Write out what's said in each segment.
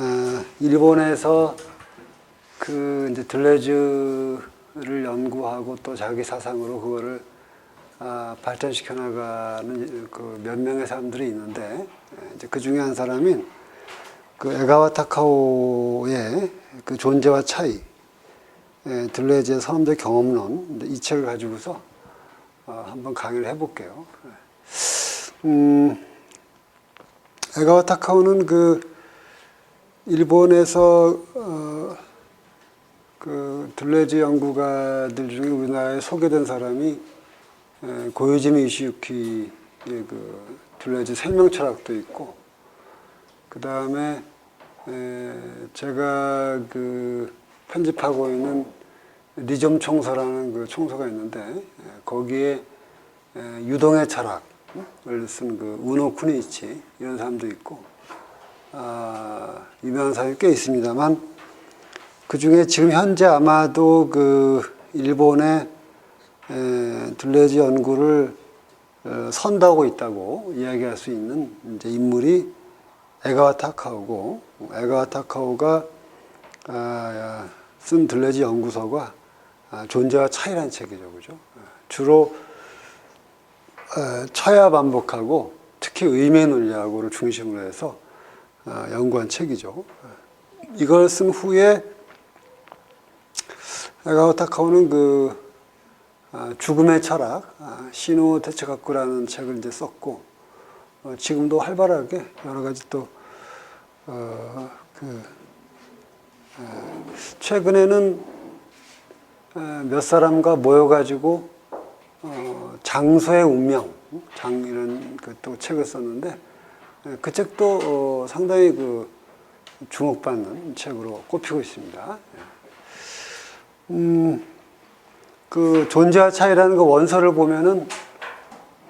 어, 일본에서 그 이제 들레즈를 연구하고 또 자기 사상으로 그거를 아, 발전시켜 나가는 그 몇 명의 사람들이 있는데 예, 이제 그 중에 한 사람인 그 에가와 타카오의 그 존재와 차이, 예, 들레즈의 선험적 경험론 이 책을 가지고서 어, 한번 강의를 해볼게요. 음, 에가와 타카오는 그 일본에서 어, 그 들레즈 연구가들 중에 우리나라에 소개된 사람이 에, 고요지미 이시유키의 그 들레즈 생명 철학도 있고 그 다음에 제가 그 편집하고 있는 리점 총서라는 그 총서가 있는데 에, 거기에 에, 유동의 철학을 쓴 그 우노 쿠니치 이런 사람도 있고 아, 유명한 사람이 꽤 있습니다만 그 중에 지금 현재 아마도 그 일본의 에, 둘레즈 연구를 어, 선도하고 있다고 이야기할 수 있는 이제 인물이 에가와 타카오고 에가와 타카오가 아, 쓴 들레즈 연구서가 아, 존재와 차이라는 책이죠, 그죠? 주로 어, 처야 반복하고 특히 의미 논리학을 중심으로 해서 어, 연구한 책이죠. 이걸 쓴 후에 에가와 타카오는 그 아, 죽음의 철학 아, 시노 테츠가쿠라는 책을 이제 썼고 어, 지금도 활발하게 여러 가지 또 어, 최근에는 어, 몇 사람과 모여가지고 어, 장소의 운명 장 이런 그 또 책을 썼는데 예, 그 책도 어, 상당히 그 주목받는 책으로 꼽히고 있습니다. 예. 음, 그 존재와 차이라는 그 원서를 보면은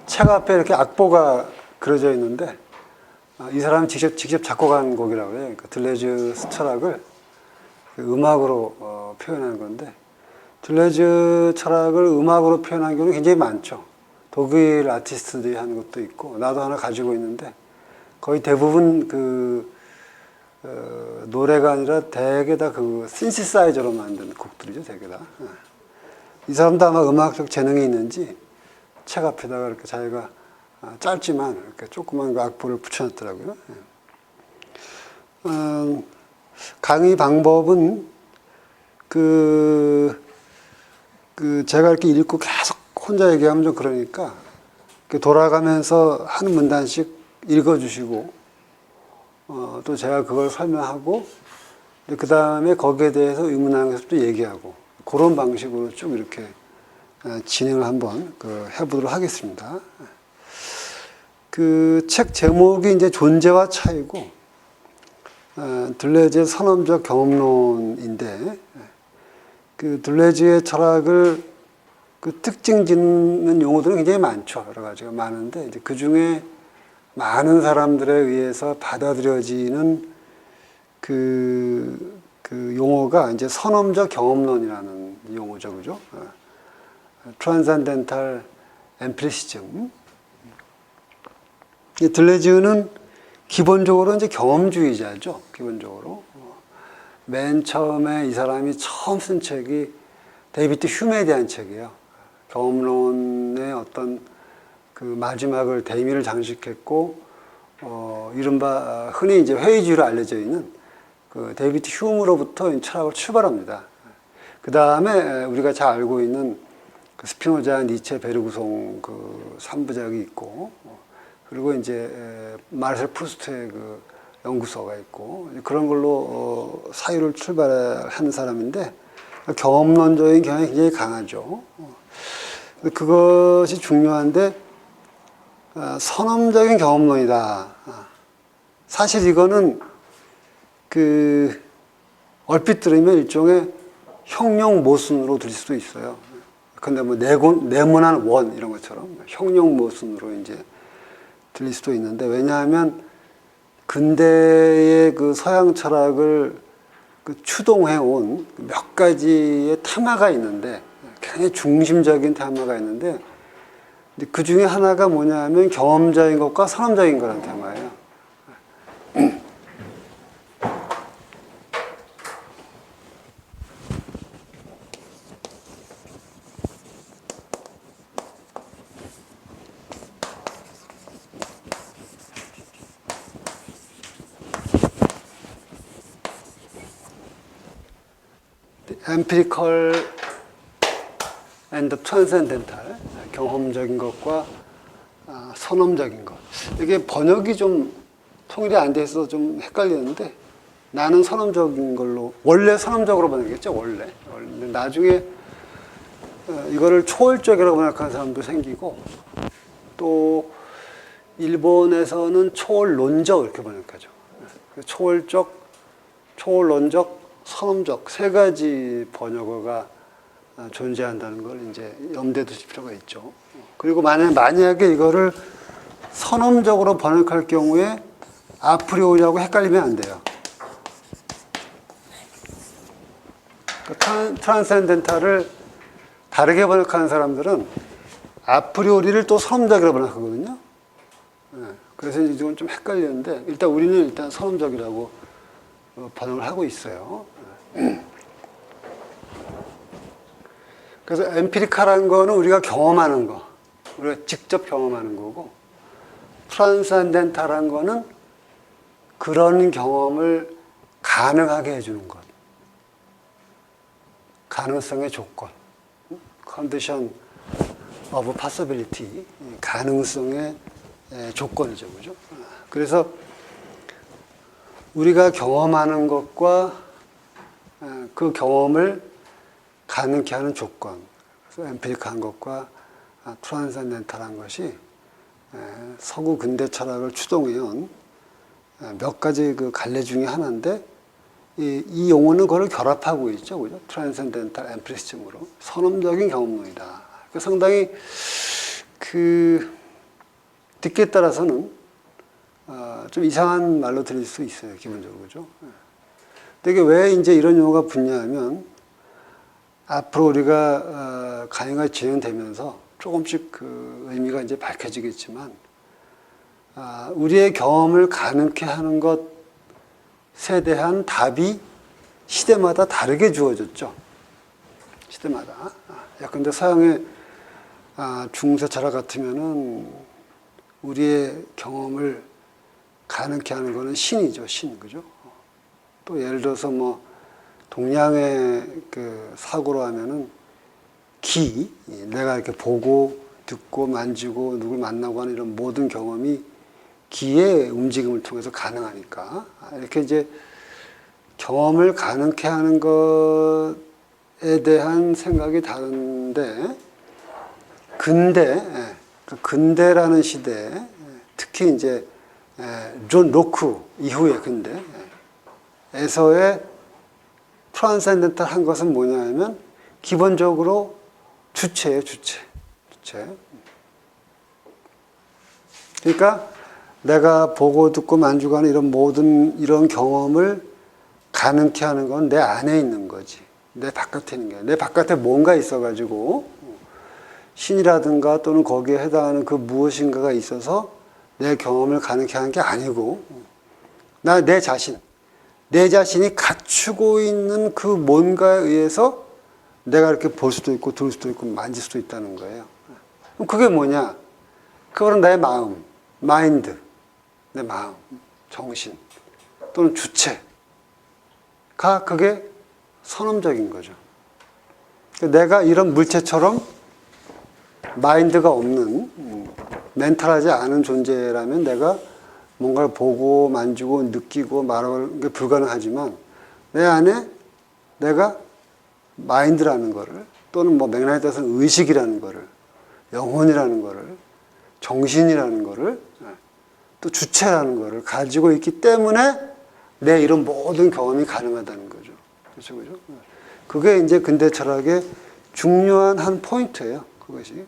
책 앞에 이렇게 악보가 그려져 있는데 아, 이 사람이 직접 직접 작곡한 곡이라고 해요. 그러니까 들레즈 철학을 그 음악으로 어, 표현하는 건데 들레즈 철학을 음악으로 표현한 경우는 굉장히 많죠. 독일 아티스트들이 하는 것도 있고 나도 하나 가지고 있는데 거의 대부분 그 어, 노래가 아니라 대개 다 그 신시사이저로 만든 곡들이죠, 대개 다. 예. 이 사람도 아마 음악적 재능이 있는지 책 앞에다가 이렇게 자기가 아, 짧지만 이렇게 조그만 그 악보를 붙여놨더라고요. 예. 음, 강의 방법은 그, 그 제가 이렇게 읽고 계속 혼자 얘기하면 좀 그러니까 돌아가면서 한 문단씩 읽어주시고 어, 또 제가 그걸 설명하고 그 다음에 거기에 대해서 의문항에서 또 얘기하고 그런 방식으로 쭉 이렇게 어, 진행을 한번 그 해보도록 하겠습니다. 그 책 제목이 이제 존재와 차이고 어, 들레즈의 선언적 경험론인데 그 들레즈의 철학을 그 특징 짓는 용어들은 굉장히 많죠. 여러 가지가 많은데 이제 그 중에 많은 사람들에 의해서 받아들여지는 그, 그 용어가 이제 선험적 경험론이라는 용어죠, 그죠? 트랜산덴탈 엠피리시즘. 들레즈는 기본적으로 이제 경험주의자죠, 기본적으로. 맨 처음에 이 사람이 처음 쓴 책이 데이비드 휴메에 대한 책이에요. 경험론의 어떤 그 마지막을 대미를 장식했고 어, 이른바 흔히 이제 회의주의로 알려져 있는 그 데이비드 휴무로부터 철학을 출발합니다. 그 다음에 우리가 잘 알고 있는 그 스피노자, 니체, 베르구송 그 3부작이 있고 그리고 이제 마르셀 프루스트의 그 연구소가 있고 그런 걸로 어, 사유를 출발한 사람인데 경험론적인 경향이 굉장히 강하죠. 그것이 중요한데 아, 선험적인 경험론이다. 아, 사실 이거는 그 얼핏 들으면 일종의 형용 모순으로 들릴 수도 있어요. 근데 뭐 네곤, 네모난 원 이런 것처럼 형용 모순으로 이제 들릴 수도 있는데 왜냐하면 근대의 그 서양 철학을 그 추동해 온 몇 가지의 테마가 있는데 굉장히 중심적인 테마가 있는데 근데 그 중에 하나가 뭐냐면 경험자인 것과 사람자인 거란 테마예요. 엠피컬 앤드 트랜센덴탈 경험적인 것과 아, 선험적인 것 이게 번역이 좀 통일이 안 돼서 좀 헷갈리는데 나는 선험적인 걸로 원래 선험적으로 번역했죠 원래 원래 나중에 어, 이거를 초월적이라고 번역하는 사람도 생기고 또 일본에서는 초월론적 이렇게 번역하죠. 초월적, 초월론적, 선험적 세 가지 번역어가 아, 존재한다는 걸 이제 염두에 두실 필요가 있죠. 그리고 만약 만약에 이거를 선험적으로 번역할 경우에 아프리오리하고 헷갈리면 안 돼요. 그 트란- 트란센덴탈을 다르게 번역하는 사람들은 아프리오리를 또 선험적이라고 번역하거든요. 예, 그래서 이건 좀 헷갈리는데 일단 우리는 일단 선험적이라고 어, 번역을 하고 있어요. 예. 그래서 엠피리카라는 거는 우리가 경험하는 거, 우리가 직접 경험하는 거고 트란산덴탈한 거는 그런 경험을 가능하게 해주는 것, 가능성의 조건, 컨디션 of possibility, 가능성의 에, 조건이죠, 그죠? 그래서 우리가 경험하는 것과 에, 그 경험을 가능케 하는 조건, 그래서 엠피리크한 것과 아, 트란센덴탈한 것이 에, 서구 근대 철학을 추동해온 에, 몇 가지 그 갈래 중에 하나인데 이, 이 용어는 그걸 결합하고 있죠, 그죠? 트란센덴탈 엠피리시즘으로 선험적인 경험론이다. 그 상당히 그 듣기에 따라서는 어, 좀 이상한 말로 들릴 수 있어요, 기본적으로 그죠? 근데 이게 왜 이제 이런 용어가 붙냐면 앞으로 우리가 어, 강의가 진행되면서 조금씩 그 의미가 이제 밝혀지겠지만 아, 우리의 경험을 가능케 하는 것에 대한 답이 시대마다 다르게 주어졌죠. 시대마다. 아, 예컨대 서양의 아, 중세 철학 같으면은 우리의 경험을 가능케 하는 거는 신이죠, 신, 그죠? 또 예를 들어서 뭐 동양의 그 사고로 하면은 기, 내가 이렇게 보고 듣고 만지고 누굴 만나고 하는 이런 모든 경험이 기의 움직임을 통해서 가능하니까. 이렇게 이제 경험을 가능케 하는 것에 대한 생각이 다른데 근대, 예, 그 근대라는 시대, 예, 특히 이제 예, 존 로크 이후의 근대에서의 트란센덴탈 한 것은 뭐냐면 기본적으로 주체예요, 주체. 주체. 그러니까 내가 보고 듣고 만지고 하는 이런 모든 이런 경험을 가능케 하는 건 내 안에 있는 거지. 내 바깥에 있는 게. 내 바깥에 뭔가 있어가지고 신이라든가 또는 거기에 해당하는 그 무엇인가가 있어서 내 경험을 가능케 하는 게 아니고 나 내 자신, 내 자신이 갖추고 있는 그 뭔가에 의해서 내가 이렇게 볼 수도 있고 들을 수도 있고 만질 수도 있다는 거예요. 그럼 그게 뭐냐? 그거는 나의 마음, 마인드, 내 마음, 정신 또는 주체가 그게 선험적인 거죠. 내가 이런 물체처럼 마인드가 없는 음, 멘탈하지 않은 존재라면 내가 뭔가를 보고 만지고 느끼고 말하는 게 불가능하지만 내 안에 내가 마인드라는 거를 또는 뭐 맥락에 따라서 의식이라는 거를 영혼이라는 거를 정신이라는 거를 예, 또 주체라는 거를 가지고 있기 때문에 내 이런 모든 경험이 가능하다는 거죠. 그렇죠, 그죠? 예. 그게 이제 근대 철학의 중요한 한 포인트예요. 그것이.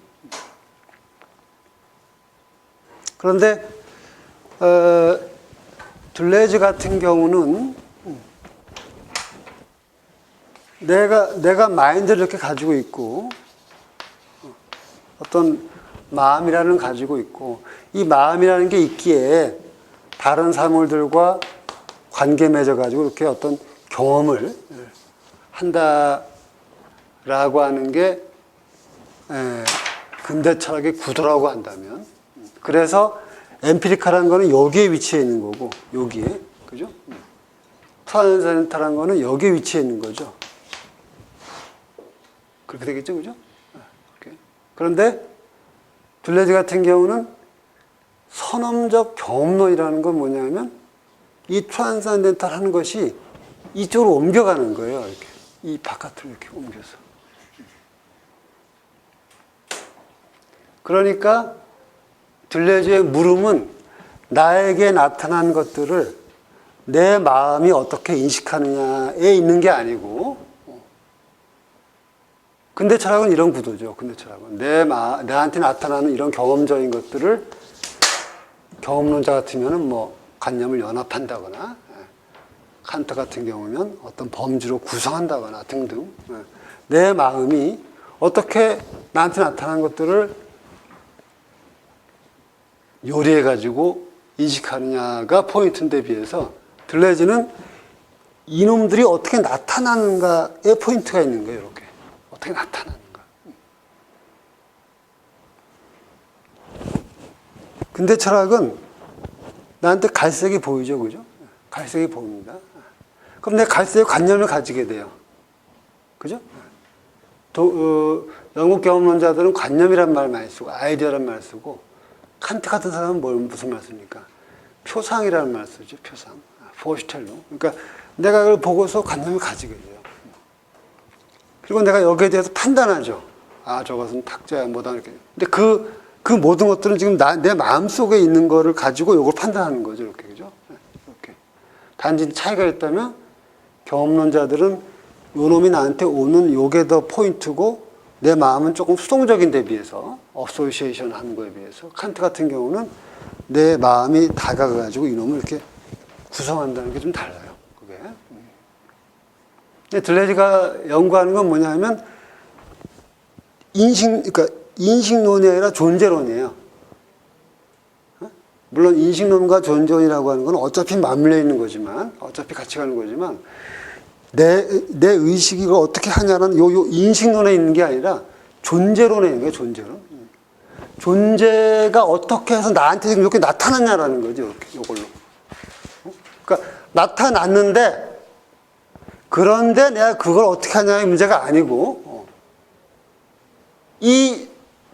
그런데 어, 둘레즈 같은 경우는 내가 내가 마인드를 이렇게 가지고 있고 어떤 마음이라는 걸 가지고 있고 이 마음이라는 게 있기에 다른 사물들과 관계 맺어 가지고 이렇게 어떤 경험을 한다라고 하는 게 에, 근대 철학의 구도라고 한다면. 그래서 엠피리카라는 거는 여기에 위치해 있는 거고 여기에 그죠? 트란센탈한 거는 여기에 위치해 있는 거죠. 그렇게 되겠죠, 그죠? 그런데 둘레즈 같은 경우는 선험적 경험론이라는 건 뭐냐면 이 트랜스cendental 하는 것이 이쪽으로 옮겨가는 거예요. 이렇게 이 바깥으로 이렇게 옮겨서. 그러니까 둘레즈의 물음은 나에게 나타난 것들을 내 마음이 어떻게 인식하느냐에 있는 게 아니고 근대 철학은 이런 구도죠. 근대 철학은 내 마, 나한테 나타나는 이런 경험적인 것들을 경험론자 같으면은 뭐 관념을 연합한다거나 예. 칸트 같은 경우면 어떤 범주로 구성한다거나 등등 예. 내 마음이 어떻게 나한테 나타난 것들을 요리해 가지고 인식하느냐가 포인트인데 비해서 들레즈는 이놈들이 어떻게 나타나는가에 포인트가 있는 거예요. 이렇게 어떻게 나타나는가. 근데 철학은 나한테 갈색이 보이죠, 그죠? 갈색이 보입니다. 그럼 내 갈색의 관념을 가지게 돼요. 그죠? 도, 어, 영국 경험론자들은 관념이란 말 많이 쓰고 아이디어란 말 쓰고 칸트 같은 사람은 뭘 무슨 말 씁니까? 표상이라는 말 쓰죠. 표상. 포시텔로. 그러니까 내가 그걸 보고서 관념을 가지게 돼요. 그리고 내가 여기에 대해서 판단하죠. 아, 저것은 탁자야, 뭐다, 이렇게. 근데 그, 그 모든 것들은 지금 나, 내 마음 속에 있는 거를 가지고 이걸 판단하는 거죠. 이렇게. 그죠? 네, 이렇게. 단지 차이가 있다면 경험론자들은 요 놈이 나한테 오는 요게 더 포인트고 내 마음은 조금 수동적인 데 비해서 어소시에이션 하는 거에 비해서 칸트 같은 경우는 내 마음이 다가가가지고 이놈을 이렇게 구성한다는 게 좀 달라요. 그게. 근데 들레즈가 연구하는 건 뭐냐면 인식, 그러니까 인식론이 아니라 존재론이에요. 어? 물론 인식론과 존재론이라고 하는 건 어차피 맞물려 있는 거지만, 어차피 같이 가는 거지만, 내, 내 의식이 어떻게 하냐는 요, 요 인식론에 있는 게 아니라 존재론에 있는 거예요, 존재론. 존재가 어떻게 해서 나한테 지금 이렇게 나타났냐라는 거죠, 이렇게, 요걸로. 어? 그러니까 나타났는데, 그런데 내가 그걸 어떻게 하냐의 문제가 아니고, 어. 이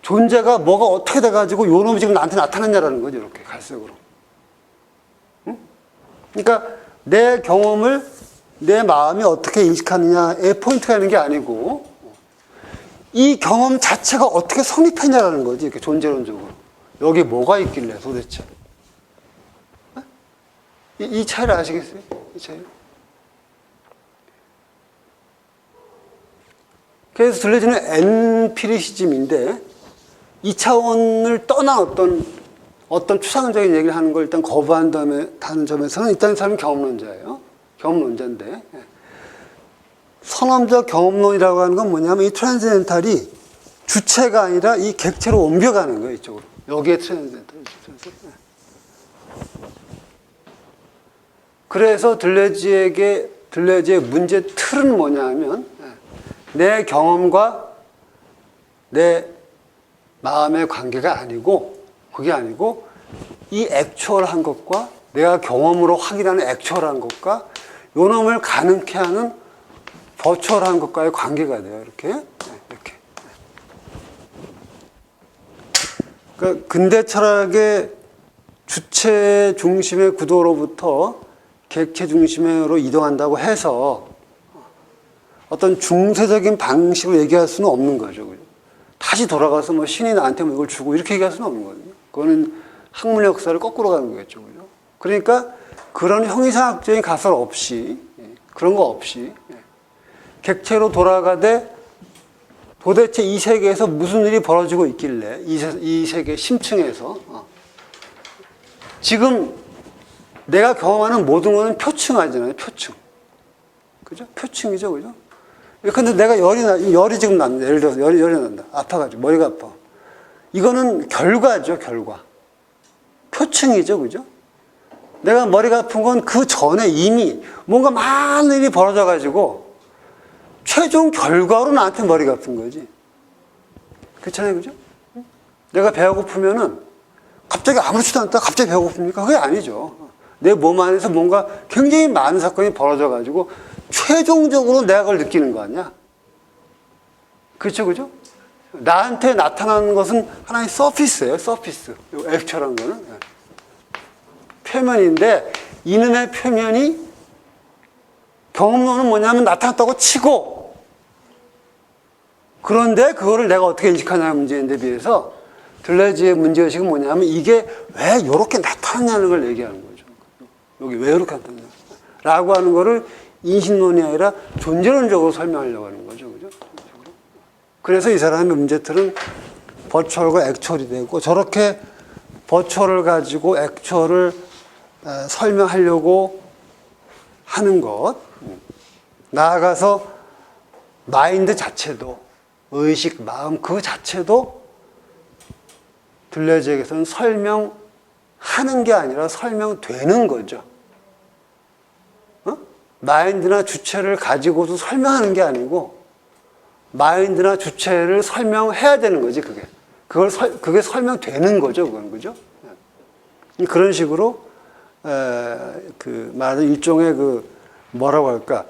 존재가 뭐가 어떻게 돼가지고 요 놈이 지금 나한테 나타났냐라는 거죠, 이렇게 갈색으로. 응? 그러니까 내 경험을 내 마음이 어떻게 인식하느냐에 포인트가 있는 게 아니고, 이 경험 자체가 어떻게 성립했냐라는 거지, 이렇게 존재론적으로. 여기 뭐가 있길래 도대체. 어? 이, 이 차이를 아시겠어요? 이 차이. 그래서 들려지는 엔피리시즘인데, 이 차원을 떠난 어떤, 어떤 추상적인 얘기를 하는 걸 일단 거부한 다음에, 다는 점에서는 일단 이 사람은 경험론자예요. 경험론자인데. 선험적 경험론이라고 하는 건 뭐냐면 이 트랜스젠탈이 주체가 아니라 이 객체로 옮겨가는 거예요, 이쪽으로. 여기에 트랜스젠탈이 있어요. 그래서 들레지에게, 들레지의 문제 틀은 뭐냐면 내 경험과 내 마음의 관계가 아니고 그게 아니고 이 액추얼한 것과 내가 경험으로 확인하는 액추얼한 것과 요 놈을 가능케 하는 버추얼한 것과의 관계가 돼요. 이렇게. 네, 이렇게. 그러니까 근대 철학의 주체 중심의 구도로부터 객체 중심으로 이동한다고 해서 어떤 중세적인 방식으로 얘기할 수는 없는 거죠. 그죠? 다시 돌아가서 뭐 신이 나한테 뭐 이걸 주고 이렇게 얘기할 수는 없는 거거든요. 그거는 학문 역사를 거꾸로 가는 거겠죠. 그죠? 그러니까 그런 형이상학적인 가설 없이 예, 그런 거 없이 예, 객체로 돌아가되 도대체 이 세계에서 무슨 일이 벌어지고 있길래 이, 세, 이 세계 심층에서 어. 지금 내가 경험하는 모든 거는 표층하잖아요. 표층. 그죠? 표층이죠. 그죠? 근데 내가 열이 나, 열이 지금 난다. 예를 들어서 열이, 열이 난다. 아파가지고, 머리가 아파. 이거는 결과죠, 결과. 표층이죠, 그죠? 내가 머리가 아픈 건 그 전에 이미 뭔가 많은 일이 벌어져가지고 최종 결과로 나한테 머리가 아픈 거지. 그렇잖아요, 그죠? 내가 배가 고프면은 갑자기 아무렇지도 않다 갑자기 배가 고픕니까? 그게 아니죠. 내 몸 안에서 뭔가 굉장히 많은 사건이 벌어져가지고 최종적으로 내가 그걸 느끼는 거 아니야? 그렇죠, 그죠? 나한테 나타나는 것은 하나의 서피스예요, 서피스. 요 액처라는 거는 예. 표면인데 이놈의 표면이 경험론은 뭐냐면 나타났다고 치고 그런데 그거를 내가 어떻게 인식하냐 문제인데 비해서 들레지의 문제의식은 뭐냐면 이게 왜 이렇게 나타났냐는 걸 얘기하는 거죠. 여기 왜 이렇게 나타났냐. 라고 하는 거를 인식론이 아니라 존재론적으로 설명하려고 하는 거죠. 그죠? 그래서 이 사람의 문제들은 버추얼과 액츄얼이 되고 저렇게 버추얼을 가지고 액츄얼을 에, 설명하려고 하는 것 나아가서 마인드 자체도 의식, 마음 그 자체도 들레즈에게서는 설명하는 게 아니라 설명되는 거죠. 어? 마인드나 주체를 가지고도 설명하는 게 아니고 마인드나 주체를 설명해야 되는 거지 그게. 그걸 설, 그게 설명되는 거죠, 그건 그죠? 예. 그런 식으로 에, 그 말하는 일종의 그 뭐라고 할까?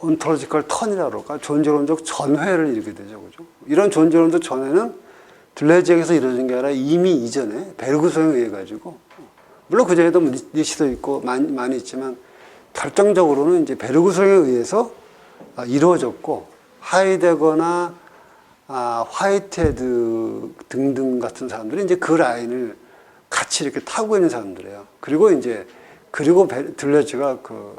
온토로지컬 턴이라고 그럴까? 존재론적 전회를 이루게 되죠, 그죠? 이런 존재론적 전회는 둘레지역에서 이루어진 게 아니라 이미 이전에 베르그소에 의해 가지고 물론 그 전에도 니시도 있고 많이, 많이 있지만 결정적으로는 이제 베르그소에 의해서 아, 이루어졌고 하이데거나 아, 화이트헤드 등등 같은 사람들이 이제 그 라인을 같이 이렇게 타고 있는 사람들이에요. 그리고 이제 그리고 베- 들레즈가 그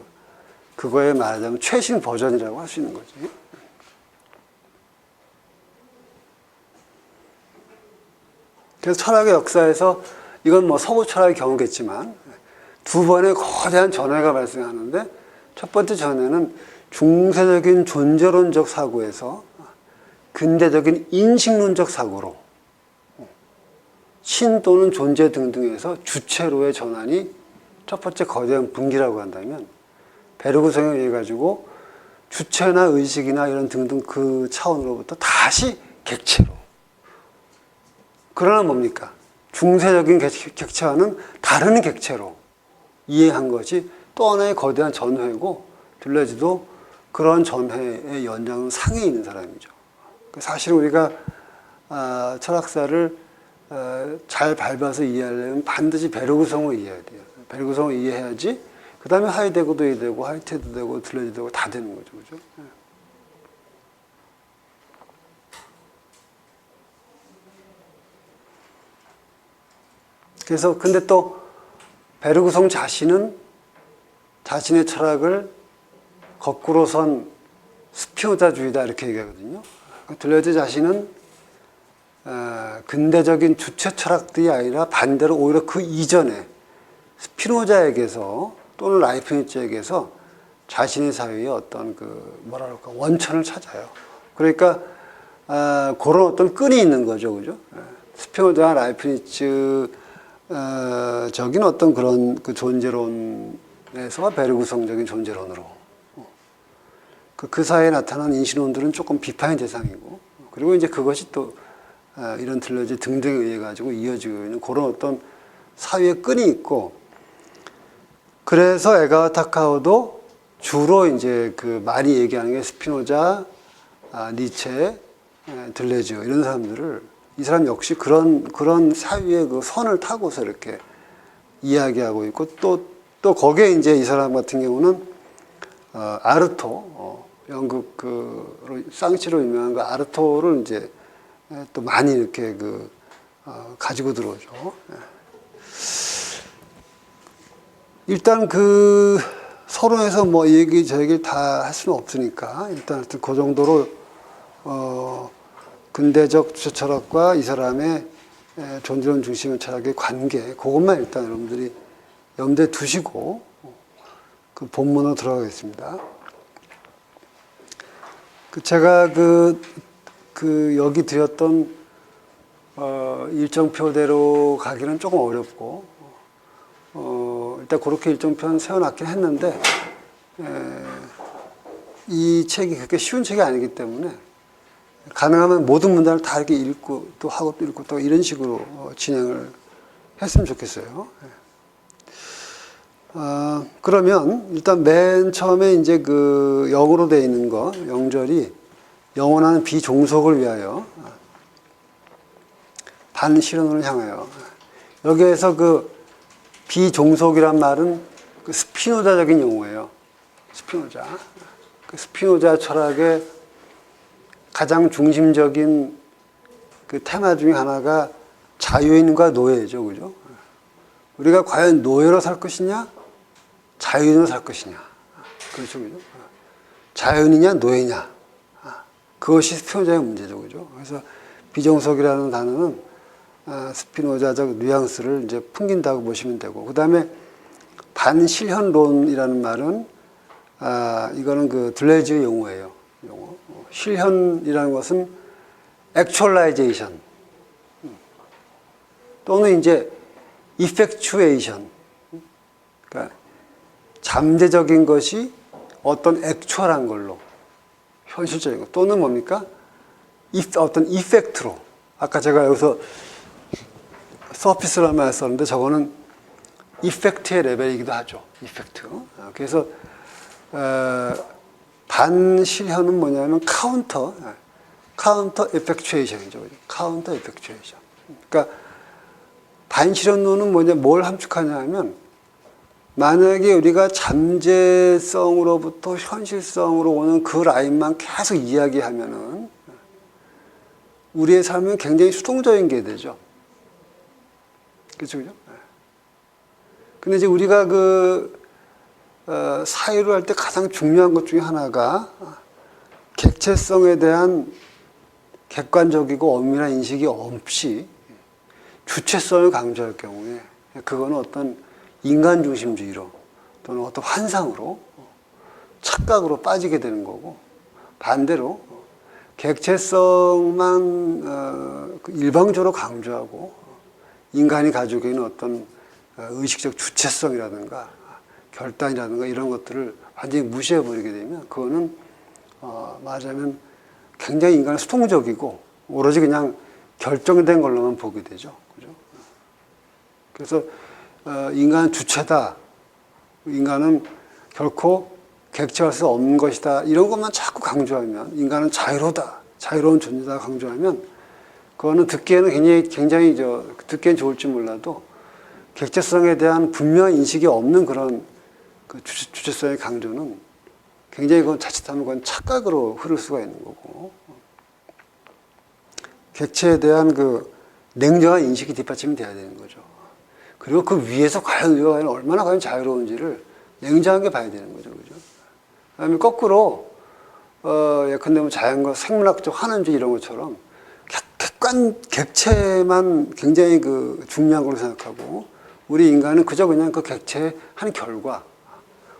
그거에 말하자면 최신 버전이라고 할 수 있는 거지. 그래서 철학의 역사에서 이건 뭐 서구 철학의 경우겠지만 두 번의 거대한 전회가 발생하는데 첫 번째 전회는 중세적인 존재론적 사고에서 근대적인 인식론적 사고로 신 또는 존재 등등에서 주체로의 전환이 첫 번째 거대한 분기라고 한다면 베르그 성에 의해 가지고 주체나 의식이나 이런 등등 그 차원으로부터 다시 객체로. 그러나 뭡니까? 중세적인 객- 객체와는 다른 객체로 이해한 것이 또 하나의 거대한 전회고 둘레지도 그런 전회의 연장 상에 있는 사람이죠. 사실 우리가 아, 철학사를 어, 잘 밟아서 이해하려면 반드시 베르그성을 이해해야 돼요. 베르그성을 이해해야지 그 다음에 하이데거도 되고 하이테도 되고 들레도 되고 다 되는 거죠. 그죠? 예. 그래서 근데 또 베르그성 자신은 자신의 철학을 거꾸로 선 스피노자주의다 이렇게 얘기하거든요. 들레드 자신은 어, 근대적인 주체 철학들이 아니라 반대로 오히려 그 이전에 스피노자에게서 또는 라이프니츠에게서 자신의 사회의 어떤 그 그럴까 원천을 찾아요. 그러니까 아, 그런 어떤 끈이 있는 거죠, 그죠? 예. 스피노자, 라이프니츠 어, 적인 어떤 그런 그 존재론에서 베르구성적인 존재론으로 그, 그 사이에 나타난 인신론들은 조금 비판의 대상이고 그리고 이제 그것이 또 아, 이런 들러지 등등에 의해 가지고 이어지고 있는 그런 어떤 사회의 끈이 있고 그래서 에가와 타카오도 주로 이제 그 많이 얘기하는 게 스피노자, 아, 니체, 에, 들레즈 이런 사람들을 이 사람 역시 그런 그런 사유의 그 선을 타고서 이렇게 이야기하고 있고 또또 거기에 이제 이 사람 같은 경우는 어, 아르토 어, 영국 그 쌍치로 유명한 그 아르토를 이제 에, 또 많이 이렇게 그 어, 가지고 들어오죠. 예. 일단 그 서론에서 뭐이 얘기 저 얘기 다 할 수는 없으니까 일단 그 정도로 어 근대적 주체 철학과 이 사람의 에, 존재론 중심의 철학의 관계 그것만 일단 여러분들이 염두에 두시고 그 본문으로 들어가겠습니다. 그 제가 그, 그 여기 드렸던 어, 일정표대로 가기는 조금 어렵고 어, 일단 그렇게 일정편 세워놨긴 했는데 에, 이 책이 그렇게 쉬운 책이 아니기 때문에 가능하면 모든 문단을 다 이렇게 읽고 또 하고 또 읽고 또 이런 식으로 어, 진행을 했으면 좋겠어요. 예. 어, 그러면 일단 맨 처음에 이제 그 영어로 되어 있는 거 영절이 영원한 비종속을 위하여 반실현을 향하여 여기에서 그 비종속이란 말은 그 스피노자적인 용어예요. 스피노자. 그 스피노자 철학의 가장 중심적인 그 테마 중에 하나가 자유인과 노예죠. 그죠? 우리가 과연 노예로 살 것이냐? 자유인으로 살 것이냐? 그렇죠. 그죠? 자연이냐, 노예냐? 그것이 스피노자의 문제죠. 그죠? 그래서 비정석이라는 단어는 아, 스피노자적 뉘앙스를 이제 풍긴다고 보시면 되고, 그 다음에 반실현론이라는 말은, 아, 이거는 그 들레즈의 용어예요. 용어. 어, 실현이라는 것은 actualization 또는 이제 effectuation. 그러니까 잠재적인 것이 어떤 액츄얼한 걸로 현실적인 것 또는 뭡니까? 이- 어떤 이펙트로 아까 제가 여기서 서피스라는 말 썼는데 저거는 이펙트의 레벨이기도 하죠. 이펙트. 어, 그래서 어, 반실현은 뭐냐면 카운터 카운터 에펙츄에이션이죠. 카운터 에펙츄에이션. 그러니까 반실현론은 뭐냐 뭘 함축하냐 하면 만약에 우리가 잠재성으로부터 현실성으로 오는 그 라인만 계속 이야기하면은 우리의 삶은 굉장히 수동적인 게 되죠. 그렇죠, 그죠? 근데 이제 우리가 그 어, 사회를 할 때 가장 중요한 것 중에 하나가 객체성에 대한 객관적이고 엄밀한 인식이 없이 주체성을 강조할 경우에 그거는 어떤 인간 중심주의로 또는 어떤 환상으로 착각으로 빠지게 되는 거고 반대로 객체성만 어, 그 일방적으로 강조하고 인간이 가지고 있는 어떤 어, 의식적 주체성이라든가 결단이라든가 이런 것들을 완전히 무시해 버리게 되면 그거는 어, 말하자면 굉장히 인간은 수동적이고 오로지 그냥 결정된 걸로만 보게 되죠. 그죠? 그래서 어, 인간은 주체다. 인간은 결코 객체할 수 없는 것이다. 이런 것만 자꾸 강조하면 인간은 자유로다. 자유로운 존재다 강조하면 그거는 듣기에는 굉장히 굉장히 저 듣기엔 좋을지 몰라도 객체성에 대한 분명한 인식이 없는 그런 그 주체, 주체 성의 강조는 굉장히 그건 자칫하면 그건 착각으로 흐를 수가 있는 거고 객체에 대한 그 냉정한 인식이 뒷받침이 돼야 되는 거죠. 그리고 그 위에서 과연 우리가 과연 얼마나 과연 자유로운지를 냉정하게 봐야 되는 거죠. 그죠? 그다음에 거꾸로 어, 예컨대 뭐 자연과 생물학적 환원주의 이런 것처럼 객- 객관 객체만 굉장히 그 중요한 걸로 생각하고 우리 인간은 그저 그냥 그 객체의 한 결과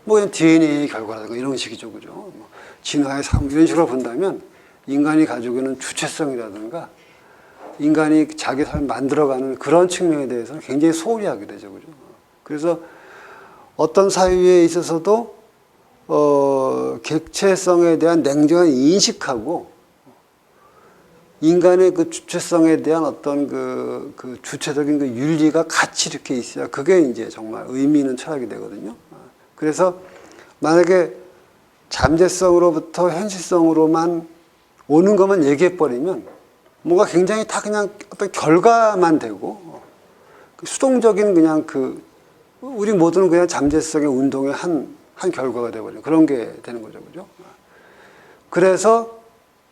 뭐 그냥 DNA의 결과라든가 이런 식이죠, 그죠? 뭐 진화의 삶 이런 식으로 본다면 인간이 가지고 있는 주체성이라든가 인간이 자기 삶을 만들어가는 그런 측면에 대해서는 굉장히 소홀히 하게 되죠, 그죠? 그래서 어떤 사유에 있어서도 어, 객체성에 대한 냉정한 인식하고 인간의 그 주체성에 대한 어떤 그, 그 주체적인 그 윤리가 같이 이렇게 있어야 그게 이제 정말 의미 있는 철학이 되거든요. 그래서 만약에 잠재성으로부터 현실성으로만 오는 것만 얘기해 버리면 뭔가 굉장히 다 그냥 어떤 결과만 되고 그 수동적인 그냥 그 우리 모두는 그냥 잠재성의 운동의 한, 한 결과가 되어버리는 그런 게 되는 거죠. 그죠? 그래서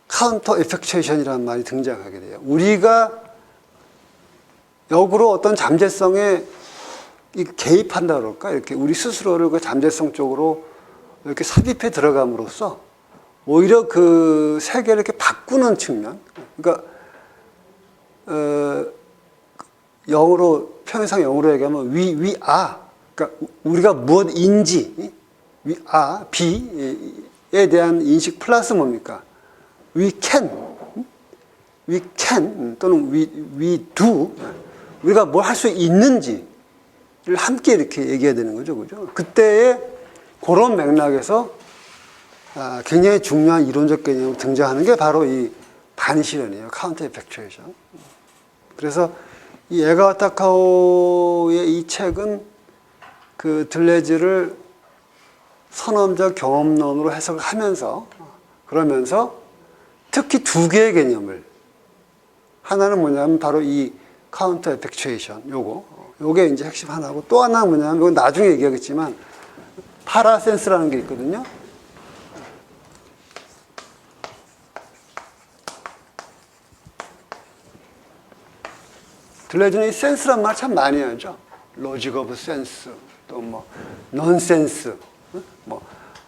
카운터 에펙체이션이라는 말이 등장하게 돼요. 우리가 역으로 어떤 잠재성에 이 개입한다 그럴까? 이렇게 우리 스스로를 그 잠재성 쪽으로 이렇게 삽입해 들어감으로써 오히려 그 세계를 이렇게 바꾸는 측면. 그러니까, 어, 영어로, 편의상 영어로 얘기하면 we, we are. 그러니까 우리가 무엇인지, we are, be에 대한 인식 플러스 뭡니까? we can. we can 또는 we, we do. 우리가 뭘 할 수 있는지를 함께 이렇게 얘기해야 되는 거죠. 그죠? 그때의 그런 맥락에서 아, 굉장히 중요한 이론적 개념이 등장하는 게 바로 이 반실현이에요. 카운터 에펙츄에이션. 그래서 이 에가 타카오의 이 책은 그 들레즈를 선험적 경험론으로 해석하면서 그러면서 특히 두 개의 개념을 하나는 뭐냐면 바로 이 카운터 에펙추에이션 요거 어, 요게 이제 핵심 하나고 또 하나는 뭐냐면 이건 나중에 얘기하겠지만 파라센스라는 게 있거든요. 들려주는 이 센스란 말 참 많이 하죠. 로직 오브 센스, 또 뭐, 넌센스, 어? 뭐,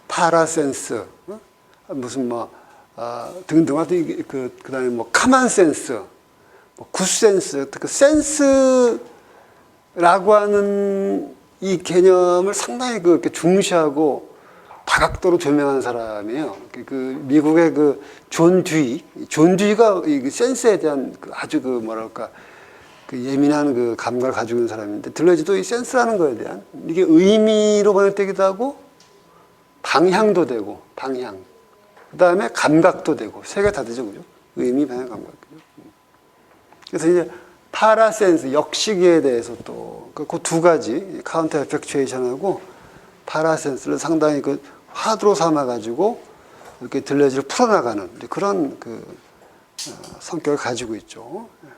파라센스, 어? 무슨 뭐, 아, 등등 하여튼 그, 그 다음에 뭐, 카만 센스, 뭐, 굿센스, 그 센스라고 하는 이 개념을 상당히 그 이렇게 중시하고 다각도로 조명한 사람이에요. 그, 그 미국의 그 존 듀이, 존 듀이가 이 센스에 대한 그 아주 그 뭐랄까 그 예민한 그 감각을 가지고 있는 사람인데 들러지도 이 센스라는 거에 대한 이게 의미로 번역되기도 하고 방향도 되고 방향 그 다음에 감각도 되고 세 개 다 되죠 그죠 의미 방향 감각? 그래서 이제 파라센스 역시기에 대해서 또그 두 가지 카운터 에펙추에이션하고 파라센스를 상당히 그 화두로 삼아 가지고 이렇게 들레지를 풀어나가는 그런 그 어, 성격을 가지고 있죠. 예.